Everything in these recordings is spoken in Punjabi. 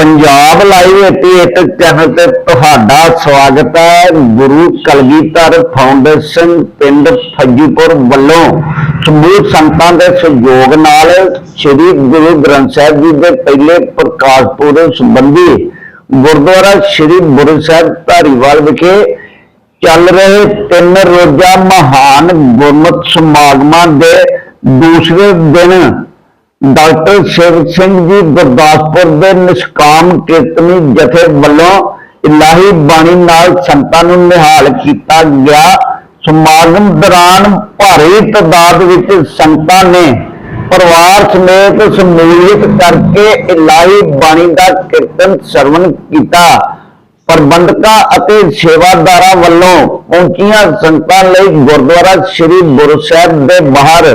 ਪੰਜਾਬ ਲਾਈਵ 88 ਚੈਨਲ ਤੇ ਤੁਹਾਡਾ ਸਵਾਗਤ ਹੈ ਗੁਰੂ ਕਲਗੀਧਰ ਫਾਊਂਡੇਸ਼ਨ ਪਿੰਡ ਫੱਜੀਪੁਰ ਵੱਲੋਂ ਸਮੂਹ ਸੰਤਾਂ ਦੇ ਸਹਿਯੋਗ ਨਾਲ ਸ੍ਰੀ ਗੁਰੂ ਗ੍ਰੰਥ ਸਾਹਿਬ ਜੀ ਦੇ ਪਹਿਲੇ ਪ੍ਰਕਾਸ਼ ਪੁਰਬ ਸੰਬੰਧੀ ਗੁਰਦੁਆਰਾ ਸ੍ਰੀ ਗੁਰੂ ਸਾਹਿਬ ਧਾਰੀਵਾਲ ਵਿਖੇ ਚੱਲ ਰਹੇ ਤਿੰਨ ਰੋਜ਼ਾ ਮਹਾਨ ਗੁਰਮਤਿ ਸਮਾਗਮਾਂ ਦੇ ਦੂਸਰੇ ਦਿਨ ਡਾਕਟਰ ਸ਼ਿਵ ਸਿੰਘ ਜੀ ਗੁਰਦਾਸਪੁਰ ਦੇ ਨਿਸ਼ਕਾਮ ਕੀਰਤਨੀ ਜਥੇ ਵੱਲੋਂ ਇਲਾਹੀ ਬਾਣੀ ਨਾਲ ਸੰਤਾਂ ਨੂੰ ਨਿਹਾਲ ਕੀਤਾ ਗਿਆ। ਸਮਾਗਮ ਦੌਰਾਨ ਭਾਰੀ ਤਾਦਾਦ ਵਿੱਚ ਸੰਤਾਂ ਨੇ ਪਰਿਵਾਰ ਸਮੇਤ ਸਮੂਹਿਤ ਕਰਕੇ ਇਲਾਹੀ ਬਾਣੀ ਦਾ ਕੀਰਤਨ ਸਰਵਣ ਕੀਤਾ। ਪ੍ਰਬੰਧਕਾਂ ਅਤੇ ਸੇਵਾਦਾਰਾਂ ਵੱਲੋਂ ਪਹੁੰਚੀਆਂ ਸੰਗਤਾਂ ਲਈ ਗੁਰਦੁਆਰਾ ਸ੍ਰੀ ਗੁਰੂ ਸਾਹਿਬ ਦੇ ਬਾਹਰ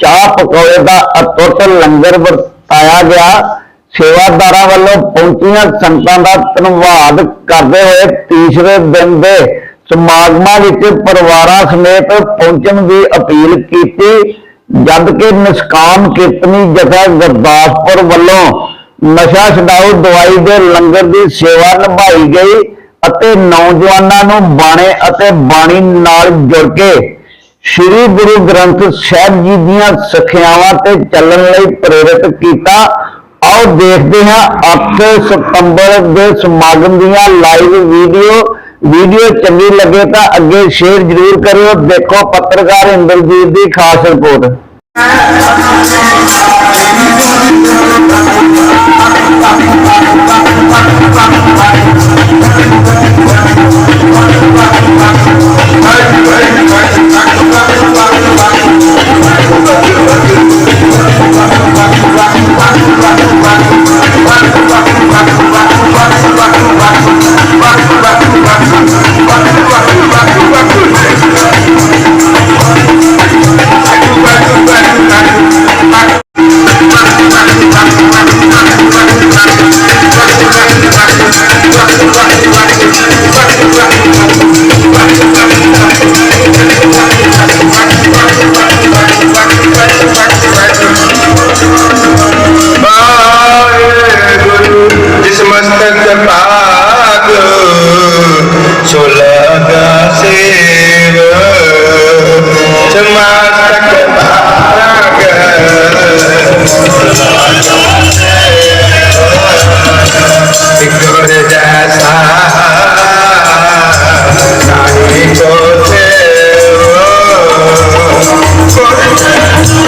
ਚਾਹ ਪਕੌੜੇ ਦਾ ਅਤੁੱਟ ਲੰਗਰ ਵਰਤਾਇਆ ਗਿਆ। ਸੇਵਾਦਾਰਾਂ ਵੱਲੋਂ ਪਹੁੰਚੀਆਂ ਸੰਗਤਾਂ ਦਾ ਧੰਨਵਾਦ ਕਰਦੇ ਹੋਏ ਤੀਸਰੇ ਦਿਨ ਦੇ ਸਮਾਗਮਾਂ ਵਿੱਚ ਪਰਿਵਾਰਾਂ ਸਮੇਤ ਪਹੁੰਚਣ ਦੀ ਅਪੀਲ ਕੀਤੀ ਜਦ ਕਿ ਨਿਸ਼ਕਾਮ ਕੀਰਤਨੀ ਜਥਾ ਗੁਰਦਾਸਪੁਰ ਵੱਲੋਂ ਨਸ਼ਾ ਛਡਾਊ ਦਵਾਈ ਦੇ ਲੰਗਰ ਦੀ ਸੇਵਾ ਨਿਭਾਈ ਗਈ ਅਤੇ ਨੌਜਵਾਨਾਂ ਨੂੰ ਬਾਣੇ ਅਤੇ ਬਾਣੀ ਨਾਲ ਜੁੜ ਕੇ ਸ੍ਰੀ ਗੁਰੂ ਗ੍ਰੰਥ ਸਾਹਿਬ ਜੀ ਦੀਆਂ ਸਿੱਖਿਆਵਾਂ ਤੇ ਚੱਲਣ ਲਈ ਪ੍ਰੇਰਿਤ ਕੀਤਾ। ਆਓ ਦੇਖਦੇ ਹਾਂ 8 ਸਤੰਬਰ ਦੇ ਸਮਾਗਮ ਦੀਆਂ ਲਾਈਵ ਵੀਡੀਓ ਵੀਡੀਓ ਚੰਗੀ ਲੱਗੇ ਤਾਂ ਅੱਗੇ ਸ਼ੇਅਰ ਜ਼ਰੂਰ ਕਰਿਓ। ਦੇਖੋ ਪੱਤਰਕਾਰ ਇੰਦਰਜੀਤ ਦੀ ਖਾਸ ਰਿਪੋਰਟ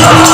Oh!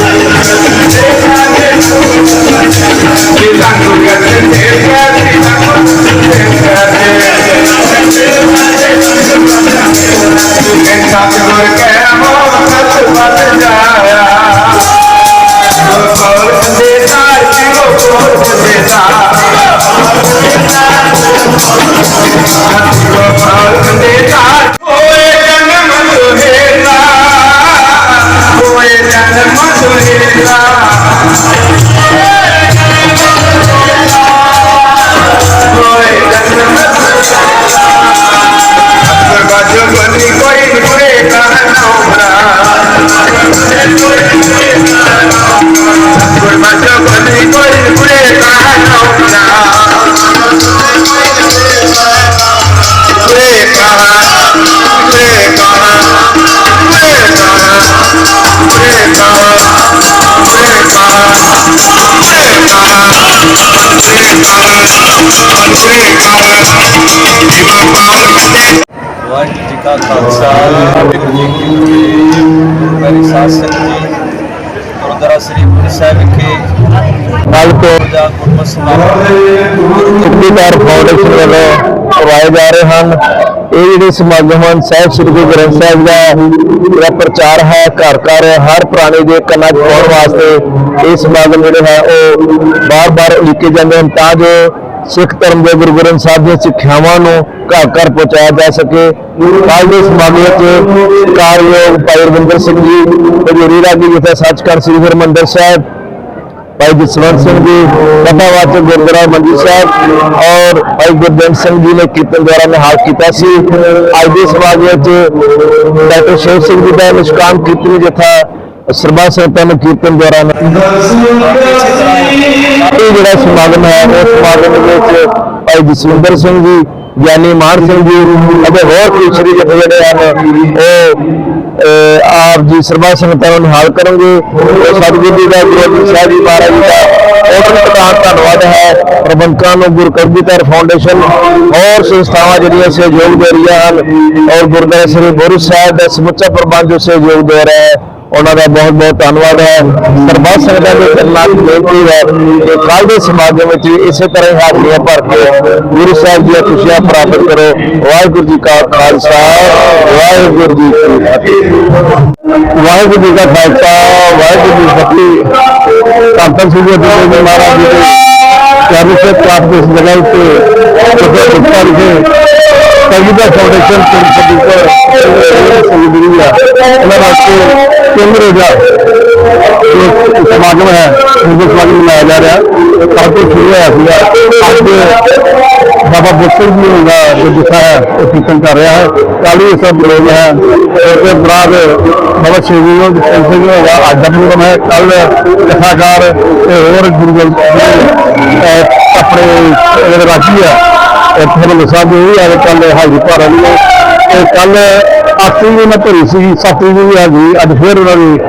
ਵਾਹਿਗੁਰੂ ਜੀ ਕਾ ਖਾਲਸਾ ਵਾਹਿਗੁਰੂ ਜੀ ਕੀ ਫਤਿਹ ਮੇਰੀ ਸਾਧ ਸੰਗਤ ਜੀ ਗੁਰਦੁਆਰਾ ਸ੍ਰੀ ਗੁਰੂ ਸਾਹਿਬ ਵਿਖੇ ਕੱਲ ਤੋਂ ਦਾ ਗੁਰਮਤਿ ਸਮਾਗਮ ਸਿੱਖੀਦਾਰ ਫਾਊਂਡੇਸ਼ਨ ਵੱਲੋਂ ਕਰਵਾਏ ਜਾ ਰਹੇ ਹਨ ਇਹ ਜਿਹੜੇ ਸਮਾਗਮ ਹਨ ਸਾਹਿਬ ਸ੍ਰੀ ਗੁਰੂ ਗ੍ਰੰਥ ਸਾਹਿਬ ਦਾ ਜਿਹੜਾ ਪ੍ਰਚਾਰ ਹੈ। ਘਰ ਘਰ ਹਰ ਪ੍ਰਾਣੀ ਦੇ ਕੰਨਾਂ 'ਚ ਪਾਉਣ ਵਾਸਤੇ ਇਹ ਸਮਾਗਮ ਜਿਹੜੇ ਹੈ ਉਹ ਬਾਰ-ਬਾਰ ਉਲੀਕੇ ਜਾਂਦੇ ਹਨ ਤਾਂ ਜੋ ਸਿੱਖ ਧਰਮ ਦੇ ਗੁਰੂ ਗ੍ਰੰਥ ਸਾਹਿਬ ਦੀਆਂ ਸਿੱਖਿਆਵਾਂ ਨੂੰ ਘਰ ਘਰ ਪਹੁੰਚਾਇਆ ਜਾ ਸਕੇ। ਕੱਲ੍ਹ ਦੇ ਸਮਾਗਮ ਵਿੱਚ ਕਾਰਯੋਗ ਭਾਈ ਰਵਿੰਦਰ ਸਿੰਘ ਜੀ ਹਜ਼ੂਰੀ ਰਾਗੀ ਜਿੱਥੇ ਸੱਚਖੰਡ ਸ੍ਰੀ ਹਰਿਮੰਦਰ ਸਾਹਿਬ, ਭਾਈ ਜਸਵੰਤ ਸਿੰਘ ਜੀ ਕਥਾਵਾਚਕ ਗੁਰਦੁਆਰਾ ਮੰਜੀ ਸਾਹਿਬ ਔਰ ਭਾਈ ਗੁਰਦੇਵ ਸਿੰਘ ਜੀ ਨੇ ਕੀਰਤਨ ਦੁਆਰਾ ਨਿਹਾਲ ਕੀਤਾ ਸੀ। ਅੱਜ ਦੇ ਸਮਾਗਮ ਵਿੱਚ ਡਾਕਟਰ ਸ਼ੇਰ ਸਿੰਘ ਜੀ ਦਾ ਨਿਸ਼ਕਾਮ ਕੀਰਤਨ ਜਥਾ ਸਰਬਾ ਸੰਗਤਾਂ ਨੂੰ ਕੀਰਤਨ ਦੁਆਰਾ ਇਹ ਜਿਹੜਾ ਸਮਾਗਮ ਹੈ ਉਹ ਸਮਾਗਮ ਵਿੱਚ ਭਾਈ ਜਸਵਿੰਦਰ ਸਿੰਘ ਜੀ, ਗਿਆਨੀ ਮਾਨ ਸਿੰਘ ਜੀ ਅਤੇ ਹੋਰ ਕਈ ਜਥੇ ਜਿਹੜੇ ਹਨ, ਉਹ ਆਪ ਜੀ ਸਰਬੱਤ ਸੰਗਤਾਂ ਨੂੰ ਨਿਹਾਲ ਕਰਨਗੇ। ਉਹ ਸਤਿਗੁਰੂ ਜੀ ਦਾ ਗੁਰੂ ਸਾਹਿਬ ਜੀ ਮਹਾਰਾਜ ਜੀ ਦਾ ਬਹੁਤ ਪ੍ਰਕਾਰ ਧੰਨਵਾਦ ਹੈ। ਪ੍ਰਬੰਧਕਾਂ ਨੂੰ ਗੁਰੂ ਕਰਬੀਤਰ ਫਾਊਂਡੇਸ਼ਨ, ਹੋਰ ਸੰਸਥਾਵਾਂ ਜਿਹੜੀਆਂ ਸਹਿਯੋਗ ਦੇ ਰਹੀਆਂ ਹਨ, ਔਰ ਗੁਰਦੁਆਰਾ ਸ੍ਰੀ ਗੁਰੂ ਸਾਹਿਬ ਦਾ ਸਮੁੱਚਾ ਪ੍ਰਬੰਧ ਜੋ ਸਹਿਯੋਗ ਦੇ ਰਿਹਾ ਹੈ। ਉਹਨਾਂ ਦਾ ਬਹੁਤ ਬਹੁਤ ਧੰਨਵਾਦ ਹੈ। ਸਰਬੱਤ ਸੰਗਤਾਂ ਦੇ ਚਰਨਾਂ ਬੇਨਤੀ ਹੈ ਕਿ ਕੱਲ੍ਹ ਦੇ ਸਮਾਗਮ ਵਿੱਚ ਇਸੇ ਤਰ੍ਹਾਂ ਹੀ ਹਾਜ਼ਰੀਆਂ ਭਰ ਕੇ ਗੁਰੂ ਸਾਹਿਬ ਦੀਆਂ ਖੁਸ਼ੀਆਂ ਪ੍ਰਾਪਤ ਕਰੋ। ਵਾਹਿਗੁਰੂ ਜੀ ਕਾ ਖਾਲਸਾ, ਵਾਹਿਗੁਰੂ ਜੀ ਕੀ ਫਤਿਹ। ਵਾਹਿਗੁਰੂ ਜੀ ਕਾ ਖਾਲਸਾ, ਵਾਹਿਗੁਰੂ ਜੀ ਫਤਿਹ। ਕਾਂਤਨ ਸਿੰਘ ਜੀ ਦੇ ਮਹਾਰਾਜ ਜੀ ਦੇ ਚਾਰੂ ਸੇ ਪ੍ਰਾਪਤ ਇਸ ਜਗ੍ਹਾ ਉੱਤੇ ਜਿੱਥੇ ਗੁਪਤਾ ਵਿਖੇ ਕਲਗੀਧਰ ਫਾਊਂਡੇਸ਼ਨ ਪਿੰਡ ਫਤਿਹਪੁਰ ਸੰਗਦਰੀ ਆ ਉਹਨਾਂ ਵਾਸਤੇ ਕੇਂਦਰ ਦਾ ਜੋ ਸਮਾਗਮ ਹੈ ਉਹ ਸਮਾਗਮ ਮਨਾਇਆ ਜਾ ਰਿਹਾ ਕੱਲ੍ਹ ਤੋਂ ਸ਼ੁਰੂ ਹੋਇਆ ਸੀਗਾ ਅੱਜ ਬਾਬਾ ਬੁੱਟਰ ਜੀ ਦਾ ਜੋ ਜਿੱਥਾ ਹੈ ਉਹ ਕੀਰਤਨ ਕਰ ਰਿਹਾ ਹੈ ਕੱਲ੍ਹ ਵੀ ਇਸ ਦਾ ਪ੍ਰੋਗਰਾਮ ਹੈ ਉਸ ਦੇ ਬਾਅਦ ਬਾਬਾ ਸ਼੍ਰੀ ਗੁਰੂ ਗੋਬਿੰਦ ਸਿੰਘ ਜੀ ਦਾ ਅੱਜ ਦਾ ਪ੍ਰੋਗਰਾਮ ਹੈ ਕੱਲ ਕਥਾਕਾਰ ਤੇ ਹੋਰ ਗੁਰੂ ਗ੍ਰੰਥ ਅਹ ਆਪਣੇ ਜਿਹੜੇ ਰਾਜੀ ਆ ਇੱਥੇ ਦੇ ਸਾਹਿਬ ਜੀ ਵੀ ਆਏ ਕੱਲ ਹਾਜ਼ਰੀ ਭਰ ਰਹੀ ਹੈ। ਤੇ ਕੱਲ ਅੱਠਵੀਂ ਵੀ ਮੈਂ ਭਰੀ ਸੀ ਸੱਤਵੀਂ ਵੀ ਹਾਜ਼ਰੀ ਅੱਜ ਫੇਰ ਉਹਨਾਂ ਦੀ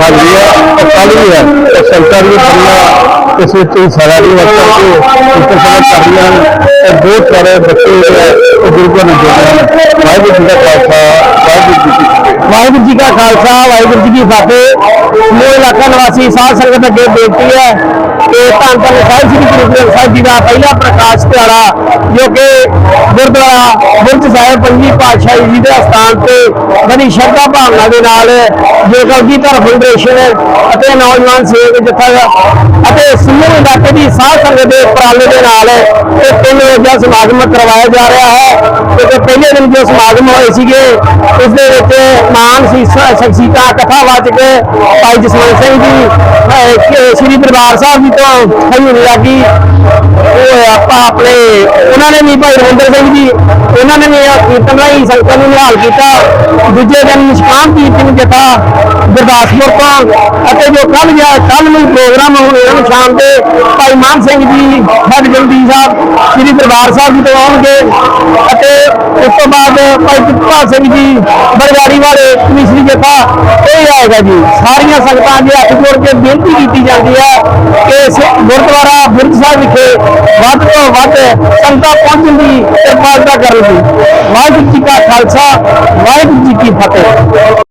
ਹਾਜ਼ਰੀ ਹੈ ਕੱਲ ਵੀ ਹੈ। ਤੇ ਸੰਗਤਾਂ ਵੀ ਇਸ ਵਿੱਚ ਸਾਰਾ ਦੀ ਵਰਤੋਂ ਕਰਕੇ ਉੱਪਰ ਸਮਝ ਕਰ ਰਹੀਆਂ ਤੇ ਬਹੁਤ ਸਾਰੇ ਬੱਚੇ ਜਿਹੜੇ ਗੁਰੂ ਘਰ ਨੂੰ ਜੁੜ ਹਨ ਵਾਹਿਗੁਰੂ ਜੀ ਦਾ ਖਾਲਸਾ, ਵਾਹਿਗੁਰੂ ਜੀ ਕੀ ਫਤਿਹ। ਵਾਹਿਗੁਰੂ ਜੀ ਕਾ ਖਾਲਸਾ, ਵਾਹਿਗੁਰੂ ਜੀ ਕੀ ਫਤਿਹ। ਸਮੂਹ ਇਲਾਕਾ ਨਿਵਾਸੀ ਸਾਧ ਸੰਗਤ ਅੱਗੇ ਬੇਨਤੀ ਹੈ ਕਿ ਧੰਨ ਧੰਨ ਸਾਹਿਬ ਸ੍ਰੀ ਗੁਰੂ ਗ੍ਰੰਥ ਸਾਹਿਬ ਜੀ ਦਾ ਪਹਿਲਾ ਪ੍ਰਕਾਸ਼ ਦਿਹਾੜਾ ਜੋ ਕਿ ਗੁਰਦੁਆਰਾ ਬੁਰਜ ਸਾਹਿਬ ਪੰਜੀ ਪਾਤਸ਼ਾਹੀ ਜੀ ਦੇ ਸਥਾਨ ਤੇ ਬੜੀ ਸ਼ਰਧਾ ਭਾਵਨਾ ਦੇ ਨਾਲ ਜੋ ਕਲਗੀਧਰ ਫਾਊਂਡੇਸ਼ਨ ਅਤੇ ਨੌਜਵਾਨ ਸੇਵਕ ਜਥਾ ਅਤੇ ਸਮੂਹ ਇਲਾਕੇ ਦੀ ਸਾਧ ਸੰਗਤ ਦੇ ਉਪਰਾਲੇ ਦੇ ਨਾਲ ਇਹ ਤਿੰਨ ਰੋਜ਼ਾ ਸਮਾਗਮ ਕਰਵਾਇਆ ਜਾ ਰਿਹਾ ਹੈ ਕਿਉਂਕਿ ਪਹਿਲੇ ਦਿਨ ਜੋ ਸਮਾਗਮ ਹੋਏ ਸੀਗੇ, ਉਸ ਦੇ ਵਿੱਚ ਮਾਨ ਸੀ ਸ਼ਖਸੀਤਾ ਕਥਾਵਾਚਕ ਭਾਈ ਜਸਵੰਤ ਸਿੰਘ ਜੀ ਸ੍ਰੀ ਦਰਬਾਰ ਸਾਹਿਬ ਜੀ ਤੋਂ ਖਈ ਲੱਗੀ। ਉਹ ਆਪਾਂ ਆਪਣੇ ਉਹਨਾਂ ਨੇ ਵੀ ਭਾਈ ਰਵਿੰਦਰ ਸਿੰਘ ਜੀ, ਉਹਨਾਂ ਨੇ ਵੀ ਇਹ ਕੀਰਤਨ ਰਾਹੀਂ ਸੰਗਤਾਂ ਨੂੰ ਨਿਹਾਲ ਕੀਤਾ। ਦੂਜੇ ਦਿਨ ਨਿਸ਼ਕਾਮ ਕੀਰਤਨ ਜਥਾ ਗੁਰਦਾਸਪੁਰ ਤੋਂ। ਅਤੇ ਜੋ ਕੱਲ ਗਿਆ ਕੱਲ ਨੂੰ ਪ੍ਰੋਗਰਾਮ ਹੋਣੇ ਹਨ ਸ਼ਾਮ ਦੇ, ਭਾਈ ਮਾਨ ਸਿੰਘ ਜੀ ਸਾਡੇ ਜਲਦੀ ਸਾਹਿਬ, ਸ੍ਰੀ ਦਰਬਾਰ ਸਾਹਿਬ ਜੀ ਤੋਂ ਆਉਣਗੇ। ਅਤੇ ਉਸ ਤੋਂ ਬਾਅਦ ਭਾਈ ਕਿਰਪਾਲ ਸਿੰਘ ਜੀ ਬਰਗਾੜੀ ਵਾਲੇ ਮਿਸਰੀ ਜਥਾ ਇਹ ਆਏਗਾ ਜੀ। ਸਾਰੀਆਂ ਸੰਗਤਾਂ ਦੇ ਹੱਥ ਜੋੜ ਕੇ ਬੇਨਤੀ ਕੀਤੀ ਜਾਂਦੀ ਹੈ ਕਿ ਗੁਰਦੁਆਰਾ ਬੁਰਜ ਸਾਹਿਬ ਵਿਖੇ ਵੱਧ ਤੋਂ ਵੱਧ ਸੰਗਤਾਂ ਪਹੁੰਚਣ ਦੀ ਕਿਰਪਾਲਤਾ ਕਰਨ ਦੀ। ਵਾਹਿਗੁਰੂ ਜੀ ਕਾ ਖਾਲਸਾ, ਵਾਹਿਗੁਰੂ ਜੀ ਕੀ ਫਤਿਹ।